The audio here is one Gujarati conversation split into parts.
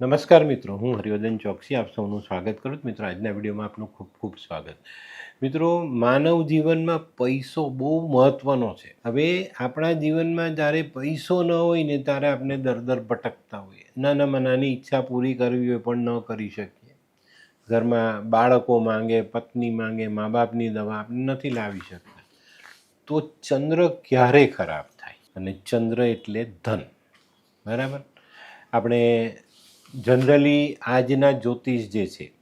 નમસ્કાર મિત્રો, હું હરિવર્ધન ચોકસી, આપ સૌનું સ્વાગત કરું છું. મિત્રો, આજના વિડીયોમાં આપનું ખૂબ ખૂબ સ્વાગત. મિત્રો, માનવ જીવનમાં પૈસો બહુ મહત્ત્વનો છે. હવે આપણા જીવનમાં જ્યારે પૈસો ન હોય ને ત્યારે આપણે દર દર ભટકતા હોઈએ. નાનામાં નાની ઈચ્છા પૂરી કરવી હોય પણ ન કરી શકીએ. ઘરમાં બાળકો માંગે, પત્ની માંગે મા બાપની દવા આપણે નથી લાવી શકતા. તો ચંદ્ર ક્યારે ખરાબ થાય? અને ચંદ્ર એટલે ધન. બરાબર? આપણે જનરલી આજના જ્યોતિષ જે છે,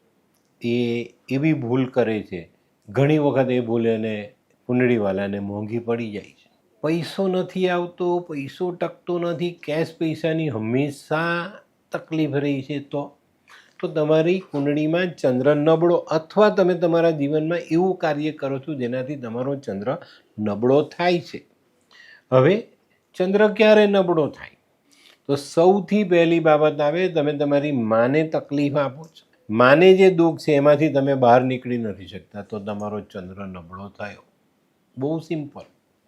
એ એવી ભૂલ કરે છે, ઘણી વખત એ ભૂલ એને કુંડળીવાલાને મોંઘી પડી જાય છે. પૈસો નથી આવતો, પૈસો ટકતો નથી, કેશ પૈસાની હંમેશા તકલીફ રહી છે તો તો તમારી કુંડળીમાં ચંદ્ર નબળો અથવા તમે તમારા જીવનમાં એવું કાર્ય કરો છો જેનાથી તમારો ચંદ્ર નબળો થાય છે. હવે, ચંદ્ર ક્યારે નબળો થાય? તો સૌથી પહેલી બાબત આવે, તમે તમારી માને તકલીફ આપો છો. માને જે દુઃખ છે, એમાંથી તમે બહાર નીકળી નથી શકતા. તો તમારો ચંદ્ર નબળો થયો. બહુ સિમ્પલ.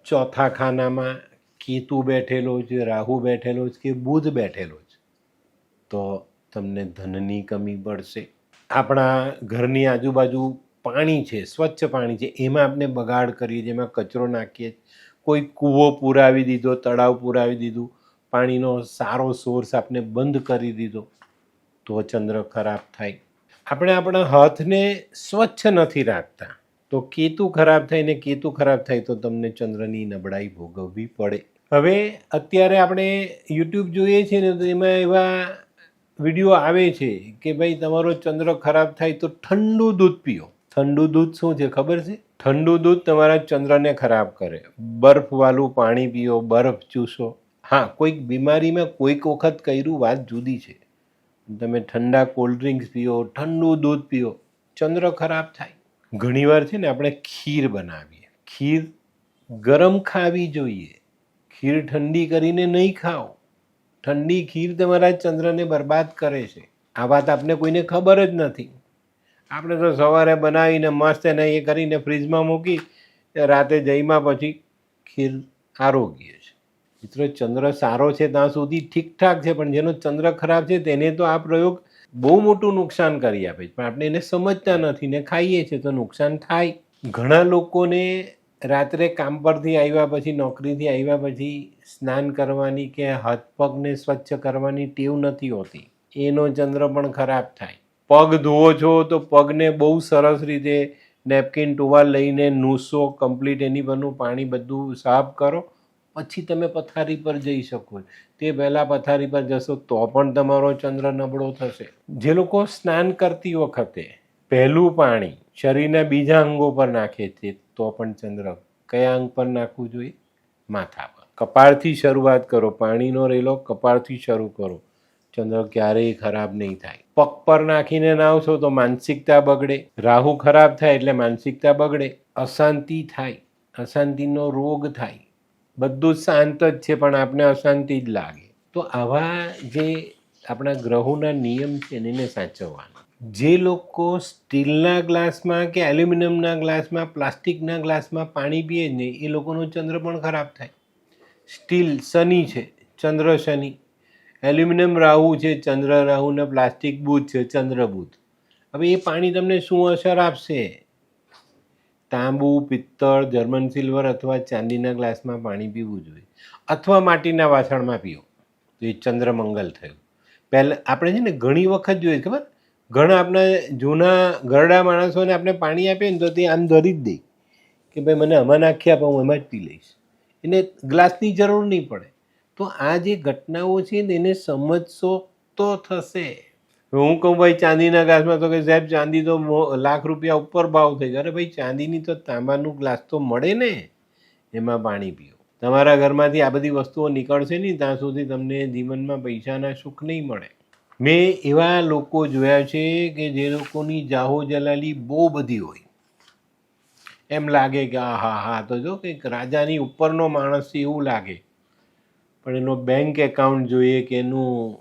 ચોથા ખાનામાં કેતુ બેઠેલો છે, રાહુ બેઠેલો છે કે બુધ બેઠેલો છે. તો તમને ધનની કમી પડશે આપણા ઘરની આજુબાજુ પાણી છે, સ્વચ્છ પાણી છે, એમાં આપણે બગાડ કરીએ, જેમાં કચરો નાખીએ. કોઈ કૂવો પુરાવી દીધો, તળાવ પુરાવી દીધું પાણીનો સારો સોર્સ આપણે બંધ કરી દીધો, તો ચંદ્ર ખરાબ થાય. આપણે આપણા હાથને સ્વચ્છ નથી રાખતા. તો કેતુ ખરાબ થાય ને કેતુ ખરાબ થાય તો તમને ચંદ્રની નબળાઈ ભોગવવી પડે. હવે અત્યારે આપણે યુટ્યુબ જોઈએ છીએ ને તો એમાં એવા વીડિયો આવે છે કે ભાઈ તમારો ચંદ્ર ખરાબ થાય તો ઠંડુ દૂધ પીઓ. ઠંડુ દૂધ શું છે ખબર છે? ઠંડુ દૂધ તમારા ચંદ્રને ખરાબ કરે. બરફવાળું પાણી પીઓ, બરફ ચૂસો. હા, કોઈક બીમારીમાં કોઈક વખત કર્યું વાત જુદી છે. તમે ઠંડા કોલ્ડ ડ્રિંક્સ પીઓ, ઠંડુ દૂધ પીઓ, ચંદ્ર ખરાબ થાય. ઘણીવાર છે ને આપણે ખીર બનાવીએ. ખીર ગરમ ખાવી જોઈએ. ખીર ઠંડી કરીને નહીં ખાઓ. ઠંડી ખીર તમારા ચંદ્રને બરબાદ કરે છે. આ વાત આપને કોઈને ખબર જ નથી. આપણે તો સવારે બનાવીને મસ્ત એને એ કરીને ફ્રીજમાં મૂકી, રાતે જઈમાં પછી ખીર આરોગ્ય મિત્રો, ચંદ્ર સારો છે ત્યાં સુધી ઠીકઠાક છે, પણ જેનો ચંદ્ર ખરાબ છે તેને તો આ પ્રયોગ બહુ મોટું નુકસાન કરી આપે છે. પણ આપણે એને સમજતા નથી ને ખાઈએ છીએ તો નુકસાન થાય. ઘણા લોકોને રાત્રે કામ પરથી આવ્યા પછી, નોકરીથી આવ્યા પછી સ્નાન કરવાની કે હાથ પગને સ્વચ્છ કરવાની ટેવ નથી હોતી. એનો ચંદ્ર પણ ખરાબ થાય. પગ ધોવો છો તો પગને બહુ સરસ રીતે નેપકિન ટુવાલ લઈને નૂસો, કમ્પ્લીટ એની પરનું પાણી બધું સાફ કરો. પછી તમે પથારી પર જઈ શકો તે પહેલાં પથારી પર જશો તો પણ તમારો ચંદ્ર નબળો થશે. જે લોકો સ્નાન કરતી વખતે પહેલું પાણી શરીરના બીજા અંગો પર નાખે છે, તો પણ ચંદ્ર કયા અંગ પર નાખવું જોઈએ? માથા પર કપાળથી શરૂઆત કરો, પાણીનો રેલો કપાળથી શરૂ કરો. ચંદ્ર ક્યારેય ખરાબ નહીં થાય. પગ પર નાખીને નાવશો તો માનસિકતા બગડે. રાહુ ખરાબ થાય એટલે માનસિકતા બગડે. અશાંતિ થાય. અશાંતિનો રોગ થાય. બધું શાંત જ છે, પણ આપણે અશાંતિ જ લાગે. તો આવા જે આપણા ગ્રહોના નિયમ છે ને, એને સાચવવાના. જે લોકો સ્ટીલના ગ્લાસમાં કે એલ્યુમિનિયમના ગ્લાસમાં, પ્લાસ્ટિકના ગ્લાસમાં પાણી પીએ નહીં એ લોકોનો ચંદ્ર પણ ખરાબ થાય. સ્ટીલ શનિ છે, ચંદ્ર શનિ. એલ્યુમિનિયમ રાહુ છે, ચંદ્ર રાહુ ને પ્લાસ્ટિક બુધ છે, ચંદ્ર બુધ. હવે એ પાણી તમને શું અસર આપશે? તાંબુ, પિત્તળ જર્મન સિલ્વર અથવા ચાંદીના ગ્લાસમાં પાણી પીવું જોઈએ. અથવા માટીના વાસણમાં પીઓ. તો એ ચંદ્રમંગલ થયું. પહેલાં આપણે છે ને ઘણી વખત જોઈએ ખબર? ઘણા આપણા જૂના ઘરડા માણસોને આપણે પાણી આપીએ ને તો તે આમ ધરી જ દે. કે ભાઈ મને આમાં નાખી આપો, હું એમાં જ પી લઈશ. એને ગ્લાસની જરૂર નહીં પડે. તો આ જે ઘટનાઓ છે ને એને સમજશો તો થશે. હું કહું ભાઈ, ચાંદીના ગ્લાસમાં તો કે સાહેબ, ચાંદી તો લાખ રૂપિયા ઉપર ભાવ થઈ ગયો. અરે ભાઈ, ચાંદીની તો તાંબાનું ગ્લાસ તો મળે ને, એમાં પાણી પીઓ. તમારા ઘરમાંથી આ બધી વસ્તુઓ નીકળશે નહીં, ત્યાં સુધી તમને જીવનમાં પૈસાના સુખ નહીં મળે. મેં એવા લોકો જોયા છે કે જે લોકોની જાહો જલાલી બહુ બધી હોય. એમ લાગે કે, આ, હા હા, તો જો કંઈક રાજાની ઉપરનો માણસ એવું લાગે. પણ એનો બેંક એકાઉન્ટ જોઈએ કે એનું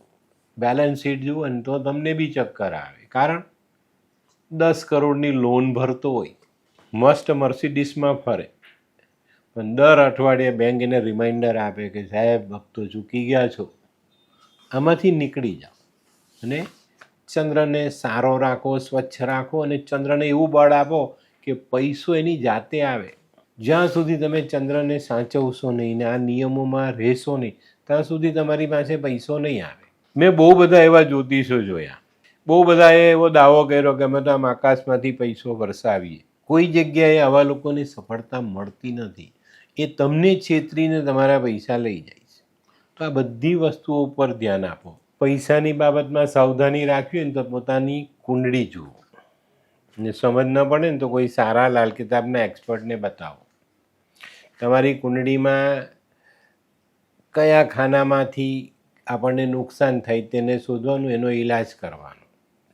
બેલેન્સ શીટ જુઓ ને તો તમને બી ચક્કર આવે. કારણ દસ કરોડની લોન ભરતો હોય મસ્ત મર્સિડીસમાં ફરે. પણ દર અઠવાડિયે બેંક એને રિમાઇન્ડર આપે કે, સાહેબ, હપ્તો ચૂકી ગયા છો. આમાંથી નીકળી જાઓ. અને ચંદ્રને સારો રાખો, સ્વચ્છ રાખો અને ચંદ્રને એવું બળ આપો કે પૈસો એની જાતે આવે. જ્યાં સુધી તમે ચંદ્રને સાચવશો નહીં ને આ નિયમોમાં રહેશો નહીં, ત્યાં સુધી તમારી પાસે પૈસો નહીં આવે. મેં બહુ બધા એવા જ્યોતિષો જોયા. બહુ બધાએ એવો દાવો કર્યો કે અમે તો આમ આકાશમાંથી પૈસો વરસાવીએ. કોઈ જગ્યાએ આવા લોકોને સફળતા મળતી નથી. એ તમને છેતરીને તમારા પૈસા લઈ જાય છે. તો આ બધી વસ્તુઓ ઉપર ધ્યાન આપો. પૈસાની બાબતમાં સાવધાની રાખવી હોય ને તો પોતાની કુંડળી જુઓ. ને સમજ ન પડે ને તો કોઈ સારા લાલ કિતાબના એક્સપર્ટને બતાવો. તમારી કુંડળીમાં કયા ખાનામાંથી આપણને નુકસાન થાય તેને શોધવાનું, એનો ઈલાજ કરવાનો.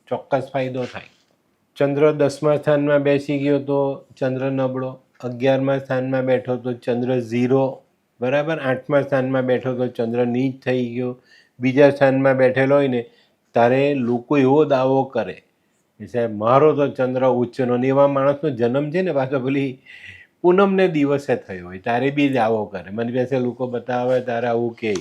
ચોક્કસ ફાયદો થાય. ચંદ્ર દસમા સ્થાનમાં બેસી ગયો તો ચંદ્ર નબળો. અગિયારમા સ્થાનમાં બેઠો તો ચંદ્ર ઝીરો. બરાબર? આઠમા સ્થાનમાં બેઠો તો ચંદ્ર નીચ થઈ ગયો. બીજા સ્થાનમાં બેઠેલો હોય ને, તારે લોકો એવો દાવો કરે સાહેબ, મારો તો ચંદ્ર ઉચ્ચનો ને એવા માણસનો જન્મ છે ને, પાછો પેલી પૂનમને દિવસે થયો હોય, તારે બી દાવો કરે. મને પાસે લોકો બતાવે, તારે આવું કહે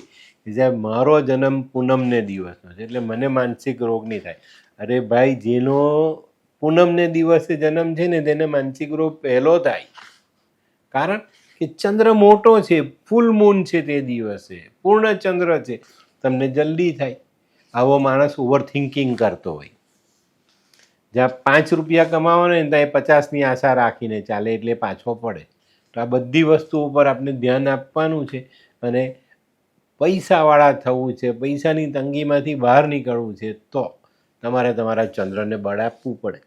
સાહેબ મારો જન્મ પૂનમને દિવસનો છે. એટલે મને માનસિક રોગ નહીં થાય. અરે ભાઈ, જેનો પૂનમને દિવસે જન્મ છે ને, તેને માનસિક રોગ પહેલો થાય. કારણ કે ચંદ્ર મોટો છે, ફૂલ મૂન છે તે દિવસે. પૂર્ણ ચંદ્ર છે. તમને જલ્દી થાય. આવો માણસ ઓવર થિંકિંગ કરતો હોય. જ્યાં પાંચ રૂપિયા કમાવાનો ને, ત્યાં એ પચાસની આશા રાખીને ચાલે એટલે પાછો પડે. તો આ બધી વસ્તુ ઉપર આપણે ધ્યાન આપવાનું છે. અને પૈસાવાળા થવું છે, પૈસાની તંગીમાંથી બહાર નીકળવું છે, તો તમારે તમારા ચંદ્રને બળ આપવું પડે.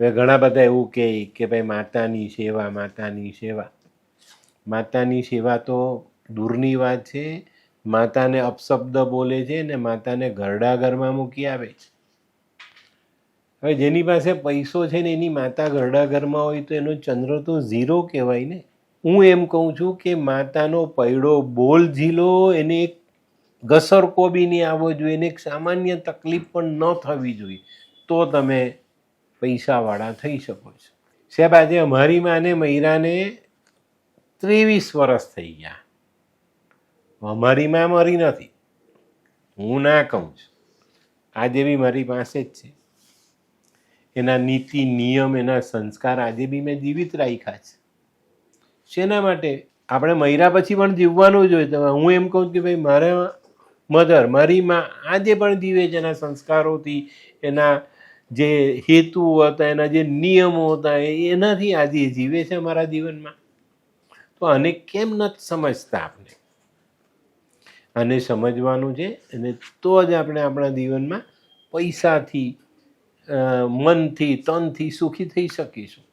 હવે ઘણા બધા એવું કહે કે ભાઈ માતાની સેવા માતાની સેવા. માતાની સેવા તો દૂરની વાત છે, માતાને અપશબ્દ બોલે છે ને માતાને ઘરડા ઘરમાં મૂકી આવે છે. હવે જેની પાસે પૈસો છે ને એની માતા ઘરડા ઘરમાં હોય તો એનો ચંદ્ર તો ઝીરો કહેવાય ને. હું એમ કહું છું કે માતાનો પૈડો બોલ ઝીલો, એને એક ઘસરકો બી નહીં આવવો જોઈએ, એને એક સામાન્ય તકલીફ પણ ન થવી જોઈએ, તો તમે પૈસાવાળા થઈ શકો છો. સાહેબ, આજે અમારી માને મૈરાને ત્રેવીસ વર્ષ થઈ ગયા. અમારી માં મરી નથી. હું ના કહું છું. આજે બી મારી પાસે જ છે. એના નીતિ, નિયમ, એના સંસ્કાર આજે બી મેં જીવિત રાખ્યા છે. શેના માટે? આપણે મહિરા પછી પણ જીવવાનું જોઈએ તો હું એમ કહું કે ભાઈ, મારા મધર, મારી માં, આજે પણ જીવે છે એના સંસ્કારોથી, એના જે હેતુ હતા, એના જે નિયમો હતા એનાથી આજે જીવે છે અમારા જીવનમાં. તો આને કેમ નથી સમજતા આપણે? આને સમજવાનું છે અને તો જ આપણે આપણા જીવનમાં પૈસાથી મનથી, તનથી સુખી થઈ શકીશું.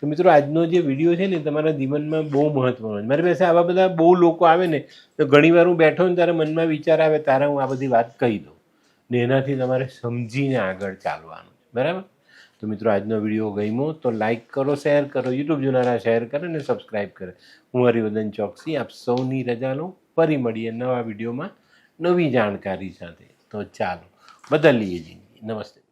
તો મિત્રો, આજનો જે વીડિયો છે ને, તમારા જીવનમાં બહુ મહત્વનો છે. મારી પાસે આવા બધા બહુ લોકો આવે ને, તો ઘણીવાર હું બેઠો ને, ત્યારે મનમાં વિચાર આવે ત્યારે હું આ બધી વાત કહી દઉં. ને એનાથી તમારે સમજીને આગળ ચાલવાનું બરાબર? તો મિત્રો, આજનો વીડિયો ગમ્યો, તો લાઇક કરો શેર કરો યુટ્યુબ જોનારા શેર કરે અને સબસ્ક્રાઈબ કરે. હું હરિવદન ચોકસી, આપ સૌની રજા લઉં. ફરી મળીએ નવા વિડીયોમાં નવી જાણકારી સાથે. તો ચાલો, બદલીએ જિંદગી. નમસ્તે.